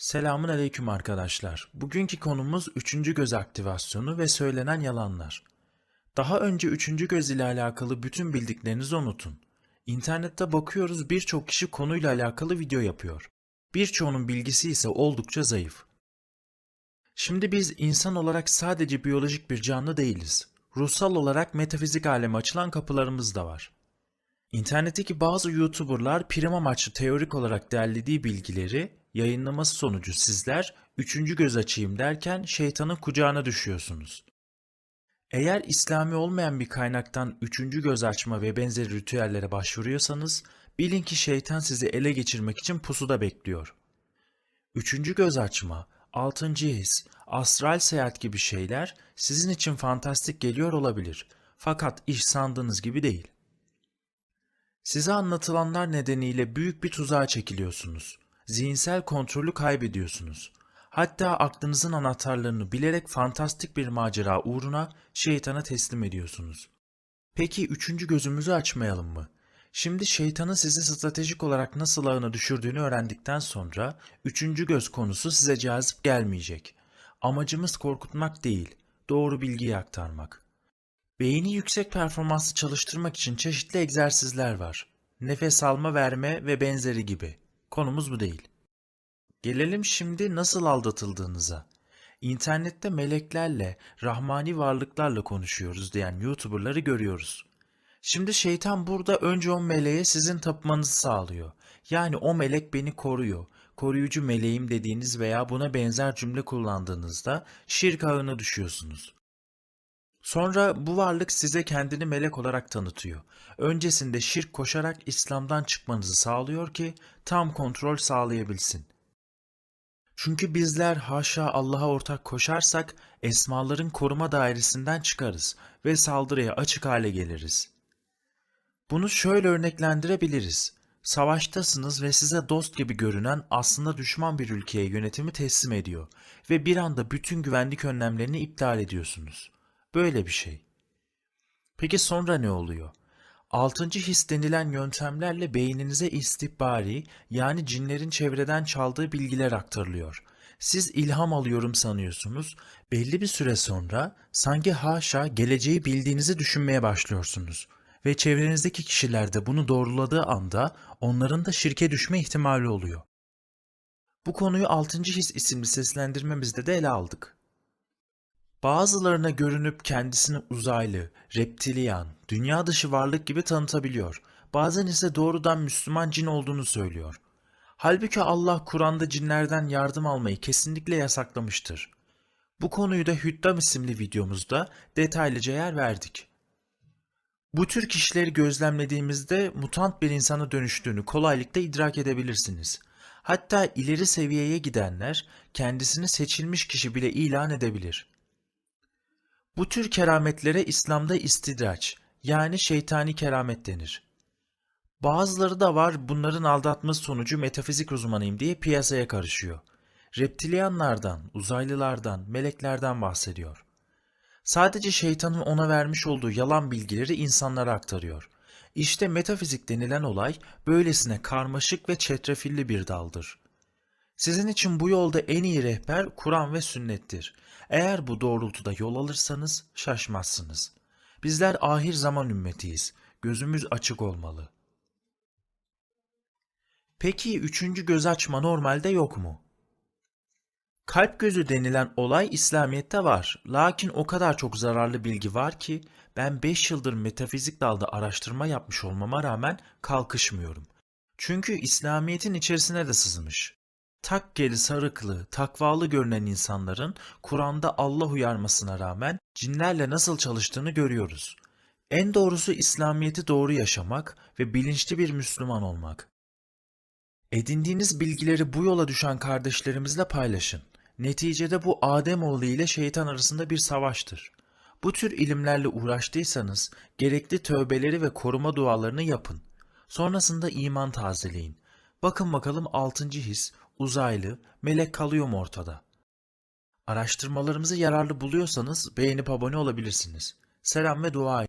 Selamun aleyküm arkadaşlar. Bugünkü konumuz üçüncü göz aktivasyonu ve söylenen yalanlar. Daha önce üçüncü göz ile alakalı bütün bildiklerinizi unutun. İnternette bakıyoruz birçok kişi konuyla alakalı video yapıyor. Birçoğunun bilgisi ise oldukça zayıf. Şimdi biz insan olarak sadece biyolojik bir canlı değiliz. Ruhsal olarak metafizik aleme açılan kapılarımız da var. İnternetteki bazı YouTuber'lar prim amaçlı teorik olarak derlediği bilgileri yayınlaması sonucu sizler üçüncü göz açayım derken şeytanın kucağına düşüyorsunuz. Eğer İslami olmayan bir kaynaktan üçüncü göz açma ve benzeri ritüellere başvuruyorsanız bilin ki şeytan sizi ele geçirmek için pusuda bekliyor. Üçüncü göz açma, altıncı his, astral seyahat gibi şeyler sizin için fantastik geliyor olabilir. Fakat iş sandığınız gibi değil. Size anlatılanlar nedeniyle büyük bir tuzağa çekiliyorsunuz. Zihinsel kontrolü kaybediyorsunuz. Hatta aklınızın anahtarlarını bilerek fantastik bir macera uğruna şeytana teslim ediyorsunuz. Peki üçüncü gözümüzü açmayalım mı? Şimdi şeytanın sizi stratejik olarak nasıl ağına düşürdüğünü öğrendikten sonra üçüncü göz konusu size cazip gelmeyecek. Amacımız korkutmak değil, doğru bilgiyi aktarmak. Beyni yüksek performanslı çalıştırmak için çeşitli egzersizler var. Nefes alma, verme ve benzeri gibi. Konumuz bu değil. Gelelim şimdi nasıl aldatıldığınıza. İnternette meleklerle, rahmani varlıklarla konuşuyoruz diyen YouTuber'ları görüyoruz. Şimdi şeytan burada önce o meleğe sizin tapmanızı sağlıyor. Yani o melek beni koruyor. Koruyucu meleğim dediğiniz veya buna benzer cümle kullandığınızda şirk ağına düşüyorsunuz. Sonra bu varlık size kendini melek olarak tanıtıyor. Öncesinde şirk koşarak İslam'dan çıkmanızı sağlıyor ki tam kontrol sağlayabilsin. Çünkü bizler haşa Allah'a ortak koşarsak esmaların koruma dairesinden çıkarız ve saldırıya açık hale geliriz. Bunu şöyle örneklendirebiliriz. Savaştasınız ve size dost gibi görünen aslında düşman bir ülkeye yönetimi teslim ediyor ve bir anda bütün güvenlik önlemlerini iptal ediyorsunuz. Böyle bir şey. Peki sonra ne oluyor? Altıncı his denilen yöntemlerle beyninize istihbari yani cinlerin çevreden çaldığı bilgiler aktarılıyor. Siz ilham alıyorum sanıyorsunuz. Belli bir süre sonra sanki haşa geleceği bildiğinizi düşünmeye başlıyorsunuz. Ve çevrenizdeki kişiler de bunu doğruladığı anda onların da şirke düşme ihtimali oluyor. Bu konuyu 6. His isimli seslendirmemizde de ele aldık. Bazılarına görünüp kendisini uzaylı, reptiliyan, dünya dışı varlık gibi tanıtabiliyor. Bazen ise doğrudan Müslüman cin olduğunu söylüyor. Halbuki Allah Kur'an'da cinlerden yardım almayı kesinlikle yasaklamıştır. Bu konuyu da Hüddam isimli videomuzda detaylıca yer verdik. Bu tür kişileri gözlemlediğimizde mutant bir insana dönüştüğünü kolaylıkla idrak edebilirsiniz. Hatta ileri seviyeye gidenler kendisini seçilmiş kişi bile ilan edebilir. Bu tür kerametlere İslam'da istidraç yani şeytani keramet denir. Bazıları da var bunların aldatması sonucu metafizik uzmanıyım diye piyasaya karışıyor. Reptilyanlardan, uzaylılardan, meleklerden bahsediyor. Sadece şeytanın ona vermiş olduğu yalan bilgileri insanlara aktarıyor. İşte metafizik denilen olay böylesine karmaşık ve çetrefilli bir daldır. Sizin için bu yolda en iyi rehber Kur'an ve sünnettir. Eğer bu doğrultuda yol alırsanız şaşmazsınız. Bizler ahir zaman ümmetiyiz. Gözümüz açık olmalı. Peki üçüncü göz açma normalde yok mu? Kalp gözü denilen olay İslamiyet'te var. Lakin o kadar çok zararlı bilgi var ki ben 5 yıldır metafizik dalda araştırma yapmış olmama rağmen kalkışmıyorum. Çünkü İslamiyet'in içerisine de sızmış. Takkeli, sarıklı, takvalı görünen insanların Kur'an'da Allah uyarmasına rağmen cinlerle nasıl çalıştığını görüyoruz. En doğrusu İslamiyet'i doğru yaşamak ve bilinçli bir Müslüman olmak. Edindiğiniz bilgileri bu yola düşen kardeşlerimizle paylaşın. Neticede bu Ademoğlu ile şeytan arasında bir savaştır. Bu tür ilimlerle uğraştıysanız gerekli tövbeleri ve koruma dualarını yapın. Sonrasında iman tazeleyin. Bakın bakalım 6. his, uzaylı, melek kalıyor mu ortada? Araştırmalarımızı yararlı buluyorsanız beğenip abone olabilirsiniz. Selam ve dua